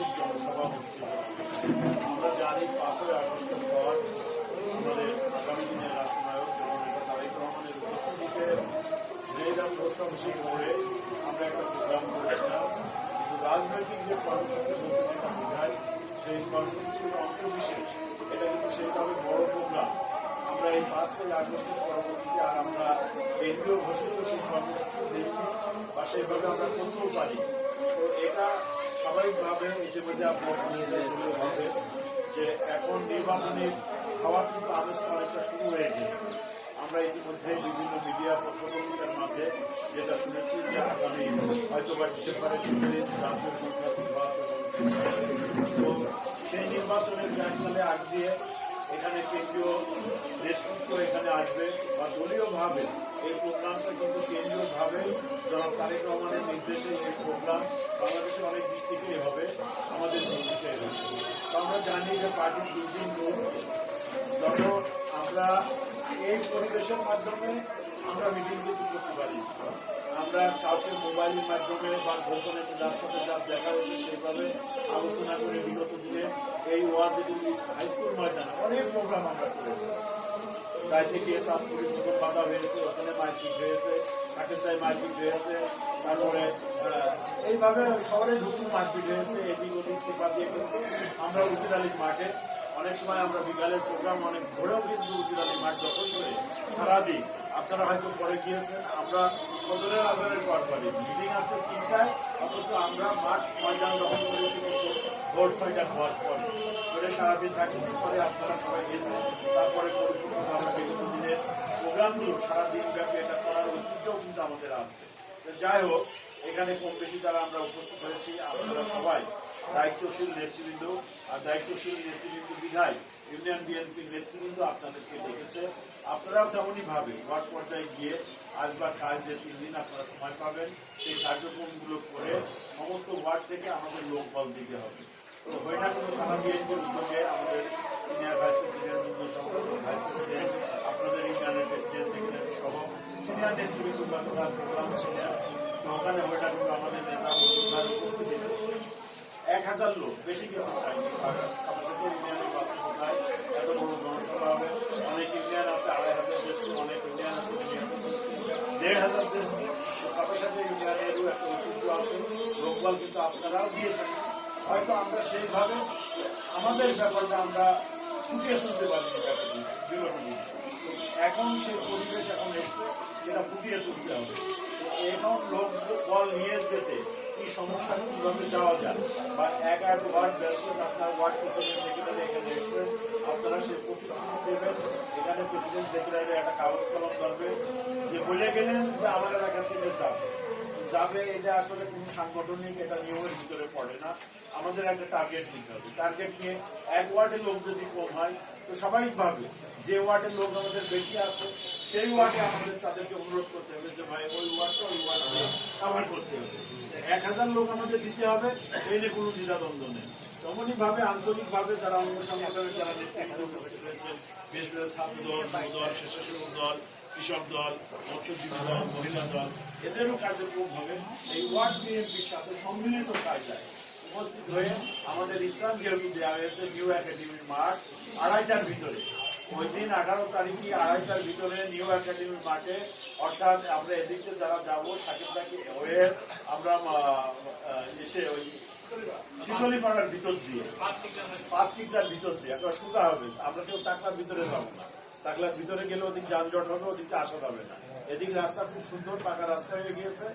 ঐতিহাসিক জনসভা হচ্ছে আমরা জানি পাঁচই আগস্টের পর আমাদের আগামী দিনের রাষ্ট্রনায়ক জননেতা তারেক রহমানের উপস্থিতিতে মেয়েদাম প্রস্তাবসী করে আমরা একটা প্রোগ্রাম করেছিলাম কিন্তু রাজনৈতিক যে কর্মসূচি বলতে যেটা বোঝায় সেই কর্মসূচির অংশবিশেষ এটা কিন্তু সেইভাবে বড় প্রোগ্রাম আমরা এই পাঁচই আগস্টের পরবর্তীতে আর আমরা কেন্দ্রীয় ঘোষিত সেই কর্মসূচি দেখি বা সেইভাবে আমরা করতেও পারি। তো এটা স্বাভাবিকভাবে ইতিমধ্যে আপনার ভাবে, যে এখন নির্বাচনী হওয়ার কিন্তু আদেশটা অনেকটা শুরু হয়ে গেছে আমরা ইতিমধ্যে বিভিন্ন মিডিয়া পত্রপত্রিকার মাঝে যেটা শুনেছি যে আগামী হয়তো বা ডিসেম্বরের মধ্যে জাতীয় সংসদ তো সেই নির্বাচনের ব্যাংকালে আগ দিয়ে এখানে কেন্দ্রীয় নেতৃত্ব এখানে আসবে বা দলীয়ভাবে এই প্রোগ্রামটা কিন্তু কেন্দ্রীয়ভাবে জনাব তারেক রহমানের নির্দেশে এই প্রোগ্রাম বাংলাদেশের হবে, আমাদের ডিস্ট্রিক্টে হবে। আমরা জানি যে পার্টির দুদিন লোক যত আমরা এই পরিবেশের মাধ্যমে আমরা মিটিং কিন্তু করতে পারি। আমরা কাউকে মোবাইলের মাধ্যমে বা গোপনে যার সাথে যার দেখা হয়েছে সেইভাবে আলোচনা করে বিগত দিনে এই ওয়াজিল হাই স্কুল ময়দানে অনেক প্রোগ্রাম আমরা করেছি। তাই থেকে সাতপুরি নতুন বাধা হয়েছে, ওখানে মারপিট হয়েছে কাকেরটায় মারপিট হয়েছে, তারপরে এইভাবে শহরে ঢুকতে মারপিট হয়েছে, এদিক ওদিক সেপা দিয়ে কিন্তু আমরা উজির আলীর মাঠে, অনেক সময় আমরা বিকালের প্রোগ্রাম অনেক ভোরেও কিন্তু উজির আলীর মাঠ দখল করে সারাদিন আপনারা হয়তো পরে গিয়েছেন, আমরা ফজরের আজারের পর পরে। মিটিং আছে তিনটায়, অথচ আমরা মাঠ ময়দান দখল করেছি কিন্তু ভোর ছয়টা হওয়ার পরে। সারাদিন থাকিছি পরে আপনারা সবাই গেছেন। তারপরে দিনের প্রোগ্রামগুলো, সারাদিন ব্যাপী এটা করার ঐতিহ্যও কিন্তু আমাদের আছে। যাই হোক, এখানে কম বেশি যারা আমরা উপস্থিত হয়েছি, আপনারা সবাই দায়িত্বশীল নেতৃবৃন্দ, আর দায়িত্বশীল নেতৃবৃন্দ বিধায় ইউনিয়ন বিএনপির নেতৃবৃন্দ আপনাদেরকে ডেকেছে। আপনারাও তেমনই ভাবে ওয়ার্ড পর্যায়ে গিয়ে আসবার কাজ যে তিন দিন আপনারা সময় পাবেন, সেই কার্যক্রমগুলো করে সমস্ত ওয়ার্ড থেকে আমাদের লোক বল দিতে হবে। তো কোনো থানা আমাদের সিনিয়র ভাইস প্রেসিডেন্ট যুগ্ম সম্পাদক ভাইস আপনাদের ইউনিয়নের প্রেসিডেন্ট সেক্রেটারি সহ সিনিয়র নেতৃবৃন্দ গতকাল প্রোগ্রাম সিনিয়র তো আমাদের এক হাজার লোক, বেশি কিন্তু চাইনি আমাদের ইউনিয়নের বাস্তবতায় এত বড় জনসভা হবে। অনেক ইউনিয়ন আছে, আড়াই হাজার দেশে, অনেক ইউনিয়ন আছে। দেড় হাজার দেশে, সাথে সাথে ইউনিয়নেরও একটা ঐতিহ্য আছে। লোকবল কিন্তু আপনারাও দিয়েছেন। হয়তো আমরা সেইভাবে আমাদের ব্যাপারটা আমরা ফুটিয়ে তুলতে পারি। এখন সেই পরিবেশ এখন এসছে, যেটা ফুটিয়ে তুলতে হবে। এখন লোক বল নিয়ে যেতে কি সমস্যা কীভাবে যাওয়া যায়? বা এক এক ওয়ার্ড বেসিস আপনার ওয়ার্ড প্রেসিডেন্ট সেক্রেটারি এখানে এসে আপনারা সে প্রতিশ্রুতি দেবেন। এখানে প্রেসিডেন্ট সেক্রেটারি একটা কাগজ কলম করবে যে বলে গেলেন যে আমার এলাকা থেকে যাবে। যাবে এটা আসলে কোনো সাংগঠনিক, এটা নিয়মের ভিতরে পড়ে না। আমাদের একটা টার্গেট নিতে হবে। টার্গেট নিয়ে এক ওয়ার্ডের লোক যদি কম হয়, তো স্বাভাবিকভাবে যে ওয়ার্ডের লোক আমাদের বেশি আছে, সেই ওয়ার্ডে আমাদের তাদেরকে অনুরোধ করতে হবে যে, ভাই, ওই ওয়ার্ডটা ওই ওয়ার্ডে কাভার করতে হবে। এক হাজার লোক আমাদের দিতে হবে এই নিয়ে কোনো দ্বিধাদ্বন্দ্ব নেই। তেমনই ভাবে আঞ্চলিক ভাবে যারা অঙ্গ সংগঠনের যারা নেতৃত্ব উপস্থিত রয়েছে বিশেষ করে ছাত্র দল দল স্বেচ্ছাসেবক দল, কৃষক দল, মৎস্যজীবী দল, মহিলা দল, এদেরও কার্যক্রম হবে। এই ওয়ার্ড বিএনপির সাথে সম্মিলিত কায়দায় উপস্থিত হয়ে আমাদের ইসলাম দেওয়া হয়েছে নিউ মাঠ আড়াইটার ভিতরে। ওই দিন আঠারো তারিখে আড়াইটার ভিতরে নিউ মাঠে, অর্থাৎ আমরা এদিকে যারা যাব সাকিবদাকে হয়ে আমরা এসে ওই শীতলীপাড়ার ভিতর দিয়ে প্লাস্টিকটার ভিতর দিয়ে একটা সুতা হবে। আমরা কেউ চাকলার ভিতরে যাব না। চাকলার ভিতরে গেলে ওদিক যানজট হবে ওদিকে আসা যাবে না। এদিক রাস্তা খুব সুন্দর, পাকা রাস্তা হয়ে গিয়েছে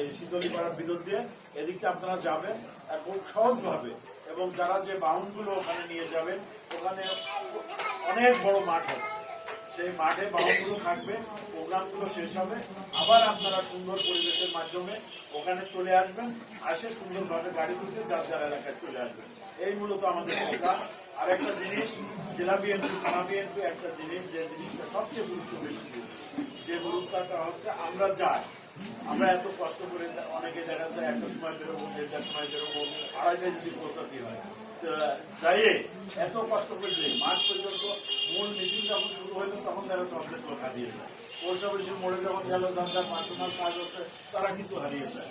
এই শীতলীপাড়ার ভিতর দিয়ে এদিকটা আপনারা যাবেন খুব সহজভাবে এবং যারা যে বাউন্ডগুলো ওখানে নিয়ে যাবেন, ওখানে অনেক বড় মাঠ আছে। সেই মাঠে বাউন্ডগুলো থাকবে, প্রোগ্রামগুলো শেষ হবে। আবার আপনারা সুন্দর পরিবেশের মাধ্যমে ওখানে চলে আসবেন, আসে সুন্দরভাবে গাড়ি তুলতে যার যার এলাকায় চলে আসবেন। এই মূলত আমাদের প্রোগ্রাম আর একটা জিনিস, জেলা বিএনপি, থানা বিএনপি, একটা জিনিস, যে জিনিসটা সবচেয়ে গুরুত্ব বেশি দিয়েছে, যে গুরুত্বটা হচ্ছে আমরা যাই। আমরা এত কষ্ট করে অনেকে দেখা যায় একটা সময় বেরোবো দেড়টার সময় বেরোবো আড়াইটায় যদি পৌঁছাতে হয় দাঁড়িয়ে এত কষ্ট করে যাই মাঠ পর্যন্ত মূল মিছিল যখন শুরু হইল তখন তারা সবজেক্ট লোক হারিয়ে যায় পোস্ট অফিসের মোড়ে যখন গেল যার যার পার্সোনাল কাজ হচ্ছে তারা কিছু হারিয়ে যায়